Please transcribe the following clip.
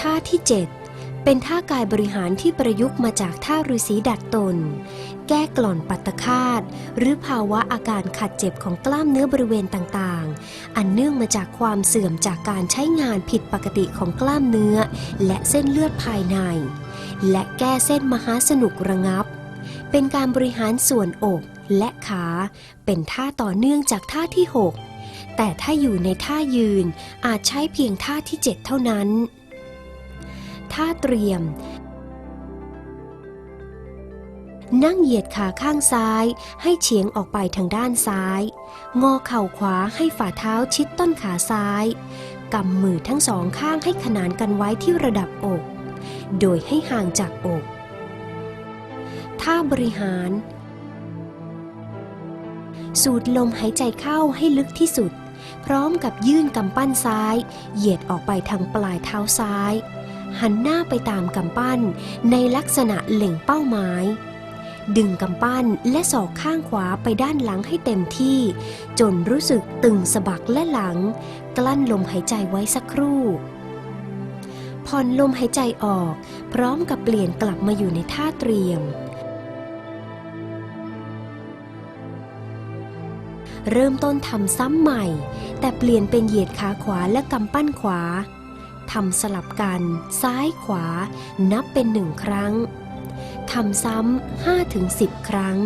ท่าที่ 7 เป็นท่ากายบริหารที่ประยุกต์มาจากท่าฤาษีดัดตน แก้กล่อนปัตตคาตหรือภาวะอาการขัดเจ็บของกล้ามเนื้อบริเวณต่างๆ อันเนื่องมาจากความเสื่อมจากการใช้งานผิดปกติของกล้ามเนื้อ และเส้นเลือดภายใน และแก้เส้นมหาสนุกระงับ เป็นการบริหารส่วนอกและขา เป็นท่าต่อเนื่องจากท่าที่ 6 แต่ถ้าอยู่ในท่ายืนอาจใช้เพียงท่าที่ 7 เท่านั้น ท่าเตรียม นั่งเหยียดขาข้างซ้ายให้เฉียงออกไปทางด้านซ้าย งอเข่าขวาให้ฝ่าเท้าชิดต้นขาซ้ายกำมือทั้งสองข้างให้ขนานกันไว้ที่ระดับอก โดยให้ห่างจากอก ท่าบริหาร สูดลมหายใจเข้าให้ลึกที่สุด พร้อมกับยื่นกำปั้นซ้าย เหยียดออกไปทางปลายเท้าซ้าย หันหน้าไปตามกำปั้น ในลักษณะเล็งเป้าหมาย ดึงกำปั้นและศอกข้างขวาไปด้านหลังให้เต็มที่ จนรู้สึกตึงสะบักและหลัง กลั้นลมหายใจไว้สักครู่ ผ่อนลมหายใจออก พร้อมกับเปลี่ยนกลับมาอยู่ในท่าเตรียมเริ่มต้นทำซ้ำใหม่ แต่เปลี่ยนเป็นเหยียดขาขวาและกำปั้นขวา ทำสลับกัน ซ้ายขวา นับเป็นหนึ่งครั้งทำซ้ำ5-10 ครั้ง